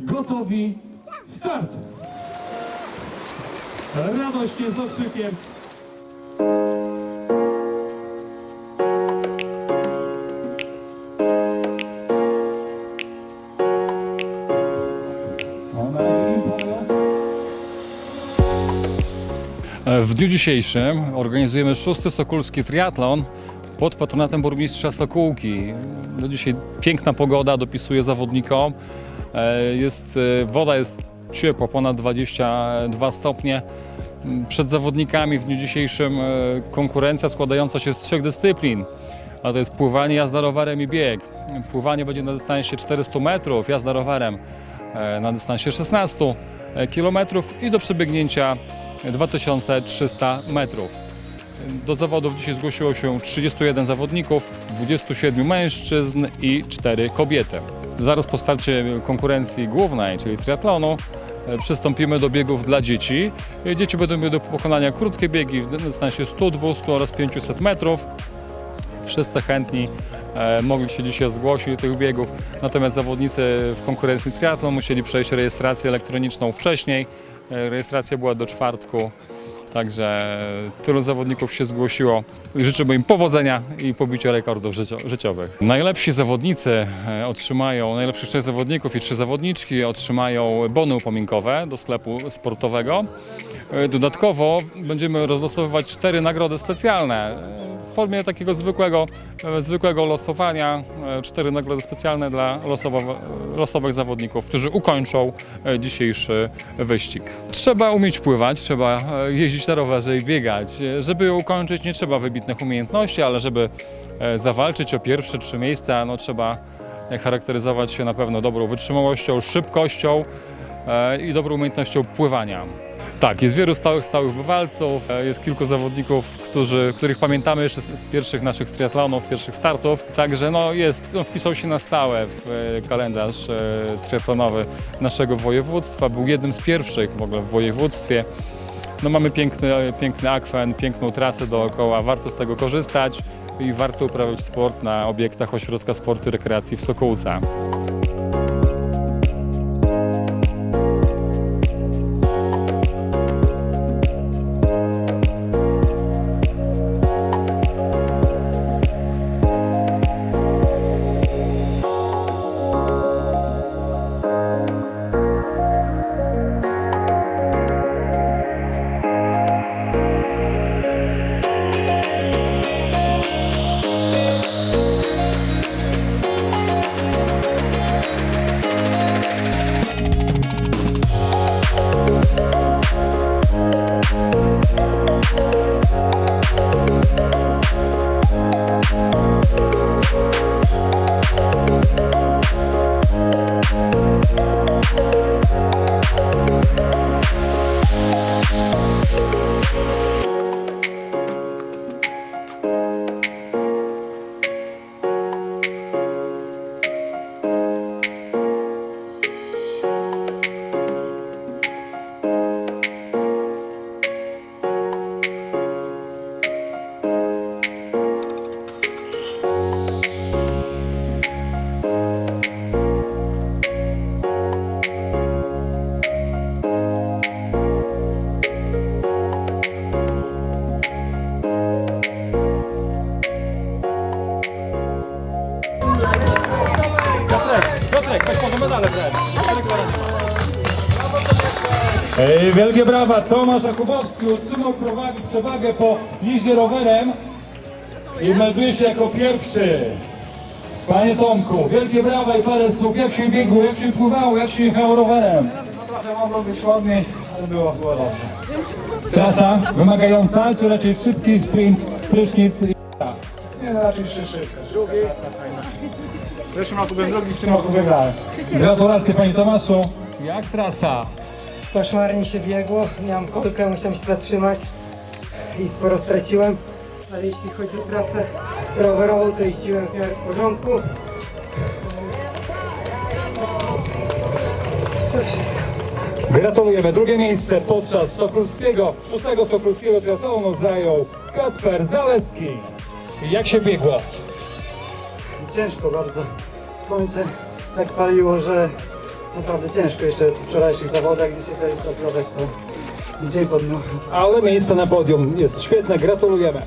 gotowi, start! Radośnie z okrzykiem. W dniu dzisiejszym organizujemy szósty Sokulski Triatlon pod patronatem burmistrza Sokółki. No dzisiaj piękna pogoda dopisuje zawodnikom. E, Jest, e, woda jest ciepła, ponad 22 stopnie. Przed zawodnikami w dniu dzisiejszym e, konkurencja składająca się z trzech dyscyplin. A to jest pływanie, jazda rowerem i bieg. Pływanie będzie na dystansie 400 metrów, jazda rowerem na dystansie 16 kilometrów i do przebiegnięcia 2300 metrów. Do zawodów dzisiaj zgłosiło się 31 zawodników, 27 mężczyzn i 4 kobiety. Zaraz po starcie konkurencji głównej, czyli triatlonu, e, przystąpimy do biegów dla dzieci. E, Dzieci będą miały do pokonania krótkie biegi w dystansie 100, 200 oraz 500 metrów. Wszyscy chętni e, mogli się dzisiaj zgłosić do tych biegów, natomiast zawodnicy w konkurencji triatlon musieli przejść rejestrację elektroniczną wcześniej. Rejestracja była do czwartku, także tylu zawodników się zgłosiło. Życzymy im powodzenia i pobicia rekordów życio- życiowych. Najlepsi zawodnicy e, otrzymają, najlepszych trzech zawodników i trzy zawodniczki otrzymają bony upominkowe do sklepu sportowego. E, Dodatkowo będziemy rozlosowywać cztery nagrody specjalne e, w formie takiego zwykłego, zwykłego losowania. Cztery nagrody specjalne dla losowo, losowych zawodników, którzy ukończą dzisiejszy wyścig. Trzeba umieć pływać, trzeba e, jeździć na rowerze i biegać. E, Żeby ją ukończyć nie trzeba wybitnych umiejętności, ale żeby e, zawalczyć o pierwsze trzy miejsca, no trzeba e, charakteryzować się na pewno dobrą wytrzymałością, szybkością i dobrą umiejętnością pływania. Tak, jest wielu stałych, stałych bywalców, jest kilku zawodników, którzy, których pamiętamy jeszcze z, pierwszych naszych triatlonów, pierwszych startów. Także no jest, no wpisał się na stałe w kalendarz triatlonowy naszego województwa. Był jednym z pierwszych w ogóle w województwie. No mamy piękny, piękny akwen, piękną trasę dookoła, warto z tego korzystać i warto uprawiać sport na obiektach Ośrodka Sportu i Rekreacji w Ej, Wielkie brawa, Tomasz Jakubowski utrzymał prowadzi przewagę po jeździe rowerem i melduje się jako pierwszy. Panie Tomku, wielkie brawa i parę słów, jak się biegło, jak się pływało, jak się jechało rowerem. Trochę mogło być chłodniej, ale było, było dobrze. Trasa wymagająca, czy raczej szybki sprint, prysznic i... Nie, no raczej szybko. Drugi. W zeszłym roku byłem drugi, w tym roku wygrałem. Gratulacje Panie Tomaszu. Jak trasa? Koszmarnie się biegło, miałem kolkę, musiałem się zatrzymać i sporo straciłem. Ale jeśli chodzi o trasę rowerową, to jeździłem w miarę w porządku. To wszystko. Gratulujemy. Drugie miejsce podczas Sokulskiego, szóstego Sokulskiego triatlonu zajął Kacper Zaleski. Jak się biegło? Ciężko bardzo. Słońce tak paliło, że naprawdę ciężko jeszcze w wczorajszych zawodach, dzisiaj tutaj startować to dzień po dniu. Ale miejsce na podium jest świetne, gratulujemy.